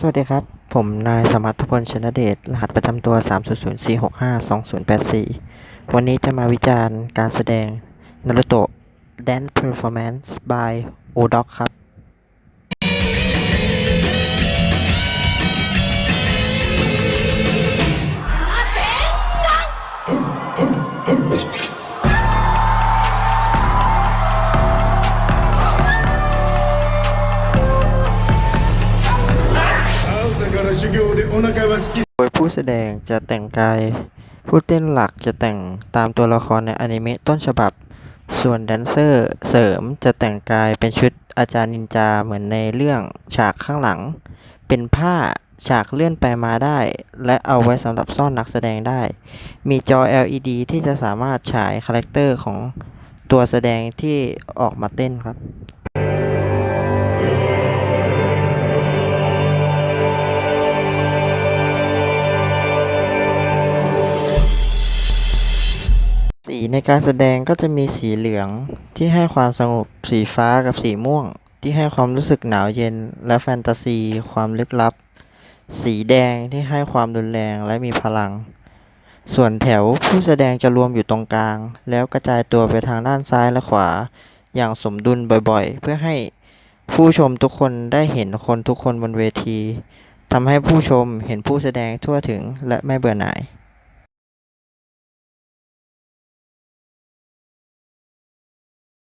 สวัสดีครับ ผมนายสมัทพลชนเดช รหัสประจำตัว 3 0 0 4 6 5 2 0 8 4 วันนี้จะมาวิจารณ์การแสดง Naruto Dance Performance by Odok ครับ โดยผู้แสดงจะแต่งกาย ผู้เต้นหลักจะแต่งตามตัวละครในอนิเมะต้นฉบับ ส่วนแดนเซอร์เสริมจะแต่งกายเป็นชุดอาจารย์นินจาเหมือนในเรื่องฉากข้างหลัง เป็นผ้าฉากเลื่อนไปมาได้ และเอาไว้สำหรับซ่อนนักแสดงได้ มีจอ LED ที่จะสามารถฉายคาแรคเตอร์ของตัวแสดงที่ออกมาเต้นครับ สีในการแสดงก็จะมีสีเหลืองที่ให้ความสงบ สีฟ้ากับสีม่วง ที่ให้ความรู้สึกหนาวเย็น และแฟนตาซี ความลึกลับ สีแดงที่ให้ความรุนแรงและมีพลัง ส่วนแถวผู้แสดงจะรวมอยู่ตรงกลาง แล้วกระจายตัวไปทางด้านซ้ายและขวา อย่างสมดุลบ่อยๆ เพื่อให้ผู้ชมทุกคนได้เห็นคนทุกคนบนเวทีทำให้ผู้ชมเห็นผู้แสดงทั่วถึงและไม่เบื่อหน่าย